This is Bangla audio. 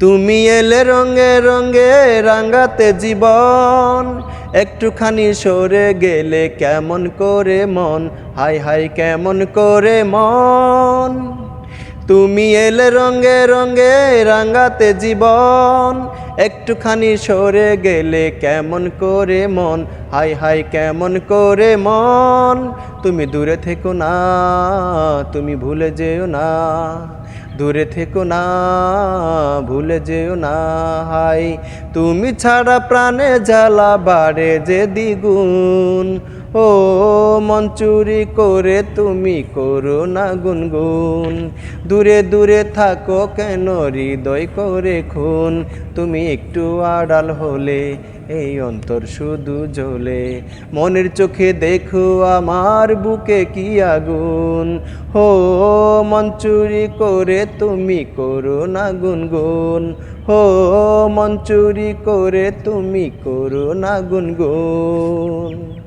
তুমি এলে রঙে রঙে রাঙ্গাতে জীবন, একটুখানি সরে গেলে কেমন করে মন? হাই হাই, কেমন করে মন? তুমি এলে রঙে রঙে রাঙ্গাতে জীবন। একটুখানি সরে গেলে কেমন করে মন? হাই হাই, কেমন করে মন? তুমি দূরে থেকো না, তুমি ভুলে যেও না। দূরে থেকো না, ভুলে যেও না। হাই, তুমি ছাড়া প্রাণে জ্বালা বাড়ে যে দ্বিগুণ। ও মন চুরি করে তুমি করো না গুনগুন। দূরে দূরে থাকো কেন হৃদয় করে খুন? তুমি একটু আড়াল হলে এই অন্তর শুধু জ্বলে। মনের চোখে দেখো আমার বুকে কি আগুন। হো মন চুরি করে তুমি করো না গুনগুন। হো মন চুরি করে তুমি করো না গুনগুন।